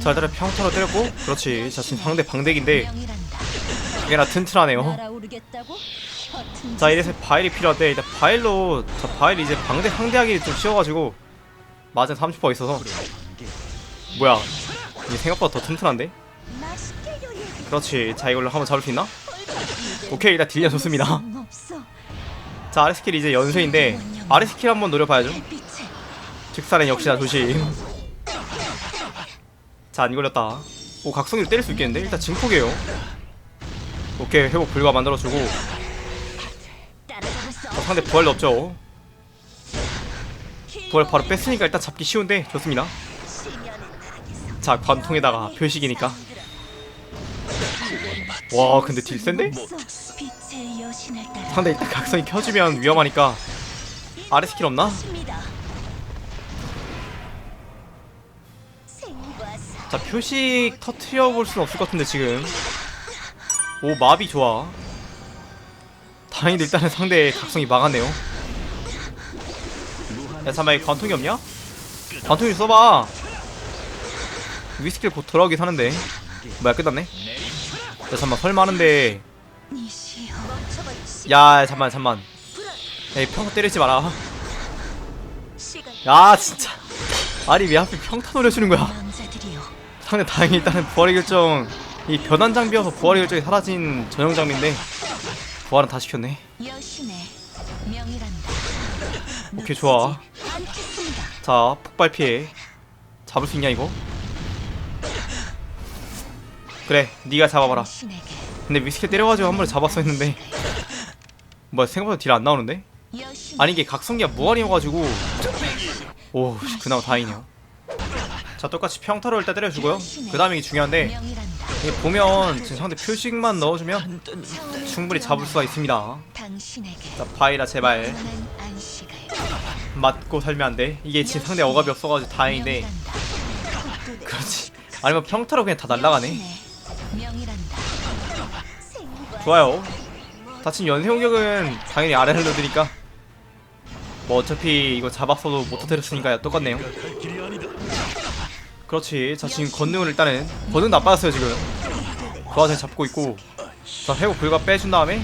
자 일단은 평타로 때렸고 그렇지. 자 지금 상대 방대기인데 꽤나 튼튼하네요. 자 이래서 바일이 필요한데 일단 바일로 자 바일 이제 방대 상대하기 좀 쉬워가지고 맞은 30% 있어서. 뭐야? 이게 생각보다 더 튼튼한데. 그렇지. 자 이걸로 한번 잡을 수 있나? 오케이 일단 딜량 좋습니다. 자 아래 스킬 이제 연쇄인데 아래 스킬 한번 노려봐야죠. 즉사는 역시나 조심 자 안 걸렸다. 오 각성기로 때릴 수 있겠는데? 일단 증폭이에요. 오케이 회복 불가 만들어주고. 어, 상대 부활도 없죠. 부활 바로 뺐으니까 일단 잡기 쉬운데? 좋습니다. 자 관통에다가 표식이니까. 와 근데 딜 센데? 상대 일단 각성이 켜지면 위험하니까. 아래 스킬 없나? 자 표식 터트려 볼 수는 없을 것 같은데 지금 오 마비 좋아 다행히도 일단은 상대의 각성이 막았네요 야 잠깐만 이 관통이 없냐? 관통이 써봐 위스킬 곧 돌아오긴 하는데 뭐야 끝났네 야 잠깐만 설마 하는데. 야 잠만 잠만 야이 평타 때리지 마라. 야 진짜 아니 왜 하필 평타 노려주는 거야. 상대 다행히 일단은 부활의 결정 이 변환 장비여서 부활의 결정이 사라진 전용 장비인데 부활은 다 시켰네. 오케이 좋아. 자 폭발 피해. 잡을 수 있냐 이거? 그래 네가 잡아봐라. 근데 위스키 때려가지고 한 번에 잡았어 했는데 뭐야 생각보다 딜 안 나오는데. 아니 이게 각성기가 무한이어가지고. 오 씨, 그나마 다행이네요 자 똑같이 평타로 일단 때려주고요. 그 다음에 이게 중요한데. 이게 보면 지금 상대 표식만 넣어주면 충분히 잡을 수가 있습니다. 자 바이라 제발. 맞고 살면 안돼. 이게 지금 상대 어갑이 없어가지고 다행인데. 그렇지. 아니면 평타로 그냥 다 날라가네. 좋아요. 다친 연쇄 공격은 당연히 아래를 넣으니까. 뭐 어차피 이거 잡았어도 못 터뜨렸으니까 똑같네요 그렇지. 자 지금 건능을 일단은 건능 나빠졌어요 지금. 그 와중에 잡고 있고. 자 회복 불가 빼준 다음에.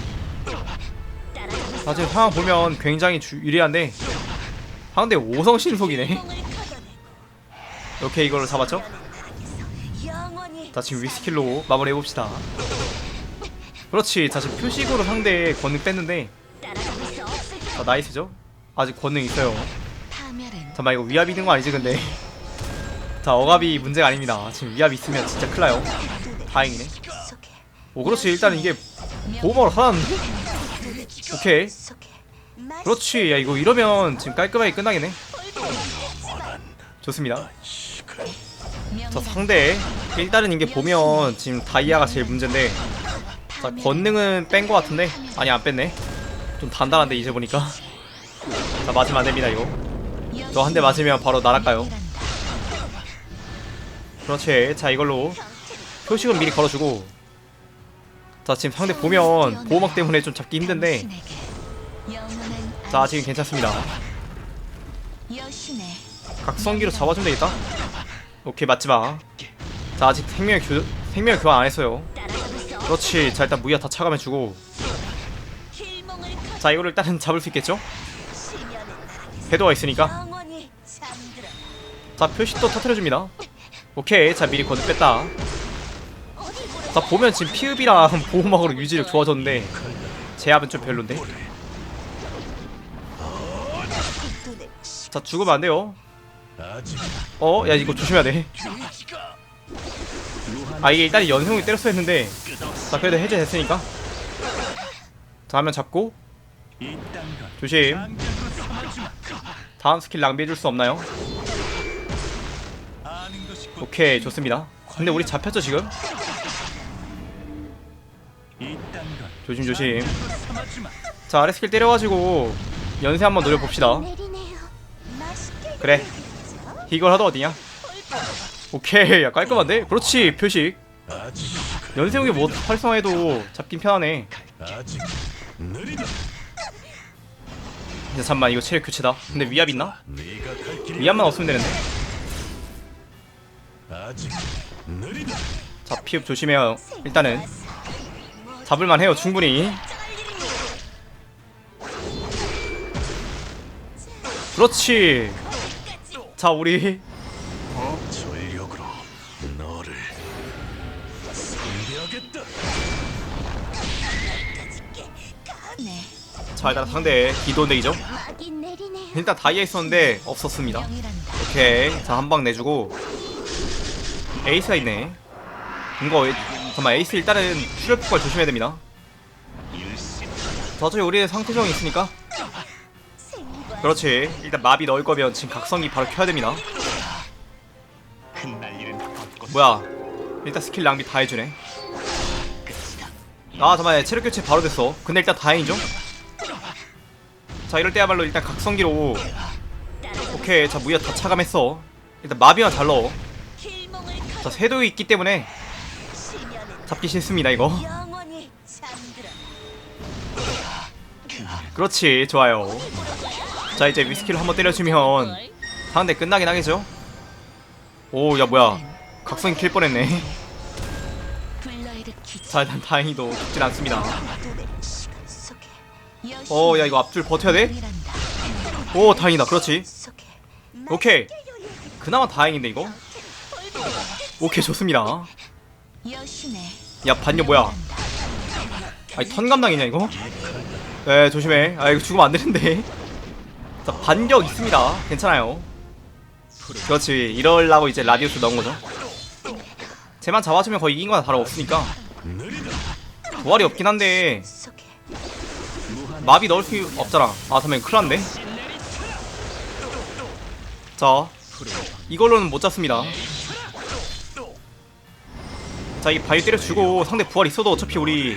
자 지금 상황 보면 굉장히 주, 유리한데. 상대 5성 신속이네. 이렇게 이걸로 잡았죠? 자 지금 위스킬로 마무리해봅시다. 그렇지. 자 지금 표식으로 상대 권능 뺐는데. 자 나이스죠? 아직 권능 있어요. 잠깐만 이거 위압 있는 거 아니지 근데 자 억압이 문제가 아닙니다. 지금 위압 있으면 진짜 나요. 다행이네. 오 그렇지. 일단 이게 보호막으로 살았는데 오케이. 그렇지. 야 이거 이러면 지금 깔끔하게 끝나겠네. 좋습니다. 자 상대. 일단은 이게 보면 지금 다이아가 제일 문제인데 자 권능은 뺀거 같은데? 아니 안 뺐네. 좀 단단한데 이제 보니까. 자 맞으면 안 됩니다 이거. 저 한 대 맞으면 바로 날아가요 그렇지. 자 이걸로 표식은 미리 걸어주고. 자 지금 상대 보면 보호막 때문에 좀 잡기 힘든데. 자 지금 괜찮습니다. 각성기로 잡아주면 되겠다. 오케이 맞지마. 자 아직 생명의 교 생명 교환 안 했어요. 따라잡을 수 없을 그렇지. 자 일단 무기가 다 차감해 주고. 길몽을 걷어 자 이거를 일단은 잡을 수 있겠죠? 궤도가 있으니까. 자 표식도 터트려줍니다 오케이 자 미리 거듭 뺐다. 자 보면 지금 피읍이랑 보호막으로 유지력 좋아졌는데 제압은 좀 별론데. 자 죽으면 안 돼요. 어? 야 이거 조심해야 돼아 아, 이게 일단 연승을 때렸어 했는데. 자 그래도 해제됐으니까. 자 하면 잡고. 조심. 다음 스킬 낭비해줄 수 없나요? 오케이 좋습니다 근데 우리 잡혔죠 지금? 조심 조심 자 아래 스킬 때려가지고 연쇄 한번 노려봅시다 그래 이걸 하다 어디냐? 오케이 야 깔끔한데? 그렇지 표식 연쇄용이 뭐 활성화해도 잡긴 편하네 이제 잠만 이거 체력 교체다 근데 위압 있나? 위압만 없으면 되는데. 자 피흡 조심해요 일단은 잡을만 해요 충분히 그렇지 자 우리. 자 일단 상대 기도 내기죠 막이 내리네. 일단 다이아 있었는데 없었습니다. 오케이 자 한 방 내주고 에이스가 있네. 이거 잠깐만 에이스 일단은 출혈 폭발 조심해야 됩니다. 일심 자 어차피 우리 상태정이 있으니까. 그렇지. 일단 마비 넣을 거면 지금 각성기 바로 켜야 됩니다. 뭐야? 일단 스킬 낭비 다 해주네. 아 잠깐만 체력 교체 바로 됐어. 근데 일단 다행이죠? 자 이럴 때야말로 일단 각성기로. 오케이 자 무야 다 차감했어. 일단 마비만 잘 넣어 자걷 쇄도이 있기 때문에 잡기 싫습니다 이거. 그렇지 좋아요 자 이제 위스키를 한번 때려주면 상대 끝나긴 하겠죠 오 야 뭐야 각성기 킬 뻔했네. 자 일단 다행히도 죽진 않습니다 어 야 이거 앞줄 버텨야 돼? 오 다행이다 그렇지 오케이. 그나마 다행인데 이거 오케이 좋습니다. 야 반려 뭐야? 아니 턴 감당이냐 이거? 네 조심해. 아 이거 죽으면 안 되는데. 자 반격 있습니다. 괜찮아요. 그렇지 이럴라고 이제 라디우스 넣은 거죠. 쟤만 잡아주면 거의 이긴 거나 다름없으니까. 부활이 없긴 한데. 마비 넣을 수 없잖아. 아 잠깐만 큰일 났네. 자 이걸로는 못 잡습니다 자 이 바위 때려주고 상대 부활 있어도 어차피 우리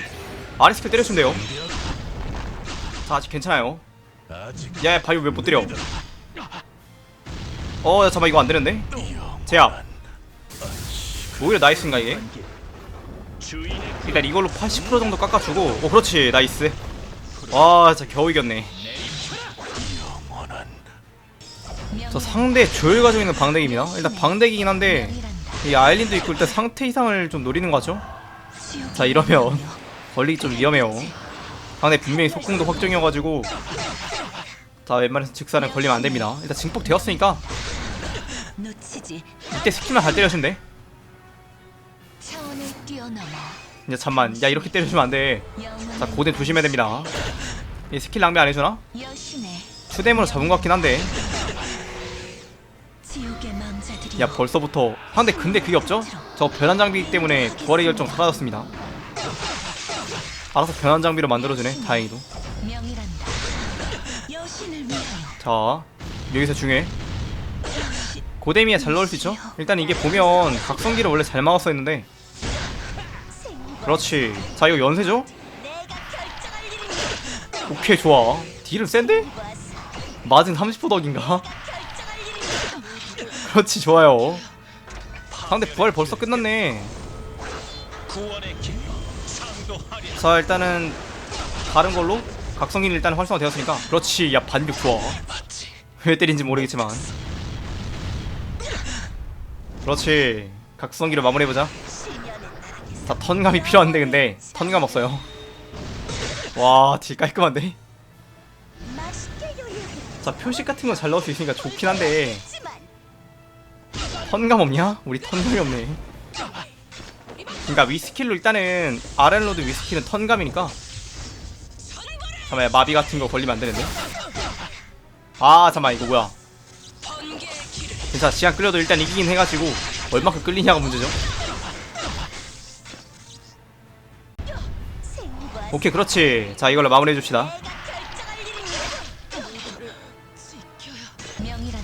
아리스킬 때려주면 돼요. 자 아직 괜찮아요. 야 바위 왜 못 때려? 어 잠깐만 이거 안 되는데? 제압. 오히려 나이스인가 이게? 일단 이걸로 80% 정도 깎아주고. 오 그렇지 나이스. 와 진짜 겨우 이겼네. 저 상대 조율 가지고 있는 방대기입니다. 일단 방대기긴 한데 명 이 아일린도 있고 일단 상태 이상을 좀 노리는 거죠? 자 이러면 걸리기 좀 위험해요. 상대 분명히 속공도 확정이어가지고 자 웬만해서 직사는 걸리면 안됩니다. 일단 증폭 되었으니까 놓치지. 이때 스킬만 잘 뛰어넘어. 이제 잠만. 야 이렇게 때려주면 안돼. 자 고대 조심해야 됩니다. 이 스킬 낭비 안 해주나? 여신의 추뎀으로 잡은 것 같긴 한데 야 벌써부터. 상대 근데 그게 없죠? 저 변환 장비 때문에 부활의 결정 사라졌습니다. 알아서 변환 장비로 만들어주네 다행히도. 자 여기서 중요해 고데미에 잘 넣을 수 있죠? 일단 이게 보면 각성기를 원래 잘 막았어 했는데. 그렇지. 자 이거 일이니 오케이 좋아. 딜은 센데? 맞은 30% 덕인가? 그렇지 좋아요. 상대 부활 벌써 끝났네. 자 일단은 다른 걸로 각성기는 일단 활성화 되었으니까. 그렇지 야 반격 좋아. 왜 때린지 모르겠지만. 그렇지 각성기로 마무리해보자. 자 턴감이 필요한데 근데. 턴감 없어요. 와딜 깔끔한데? 자 표식 같은 거 잘 넣을 수 있으니까 좋긴 한데 턴감 없냐? 우리 턴감이 없네. 그니까 위스킬로 일단은 아렌로드 위스킬은 턴감이니까. 잠깐만 마비 같은 거 걸리면 안 되는데. 아 잠깐만 이거 뭐야? 괜찮아 시간 끌려도 일단 이기긴 해가지고 얼마큼 끌리냐가 문제죠. 오케이 그렇지. 자 이걸로 마무리해줍시다.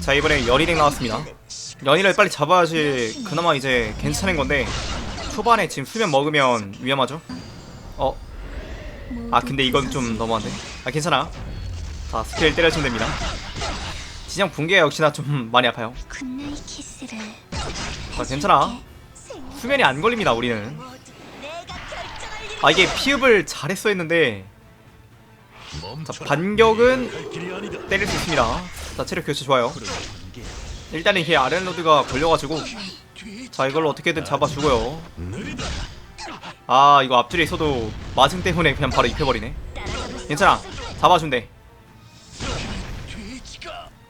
자 이번에 연일행 나왔습니다 연일을 빨리 잡아야지 그나마 이제 괜찮은 건데 초반에 지금 수면 먹으면 위험하죠 어? 아 근데 이건 좀 너무한데 아 괜찮아 자 스킬 때려주면 됩니다 진영 붕괴 역시나 좀 많이 아파요 자 괜찮아 수면이 안 걸립니다 우리는 아 이게 피읍을 잘했어 했는데. 자 반격은. 때릴 수 있습니다 자 체력 교체 좋아요. 일단은 이게 아렌로드가 걸려가지고 자 이걸로 어떻게든 잡아주고요. 아 이거 앞줄에 있어도 마징 때문에 그냥 바로 입혀버리네. 괜찮아.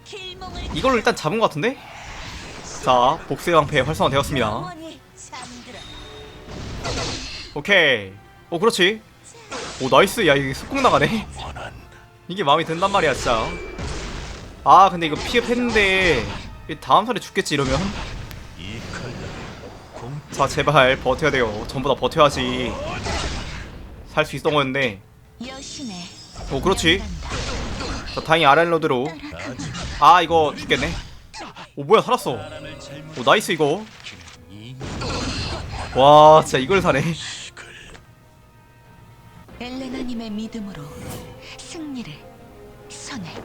길몽을 이걸로 일단 잡은 것 같은데? 자 복수의 방패 활성화되었습니다. 오케이. 오 그렇지. 오 나이스. 야 이게 속공 나가네. 이게 마음에 든단 말이야 진짜. 아 근데 이거 피흡했는데 이 다음 턴에 죽겠지 이러면? 자 제발 버텨야 돼요. 전부 다 버텨야지. 살 수 있던 거였는데. 오 그렇지. 자 다행히 아란로드로. 아직 아 이거 죽겠네. 오 뭐야 살았어. 오 나이스 이거. 이와 진짜 이걸 사네. 엘레나님의 믿음으로 승리를 선해.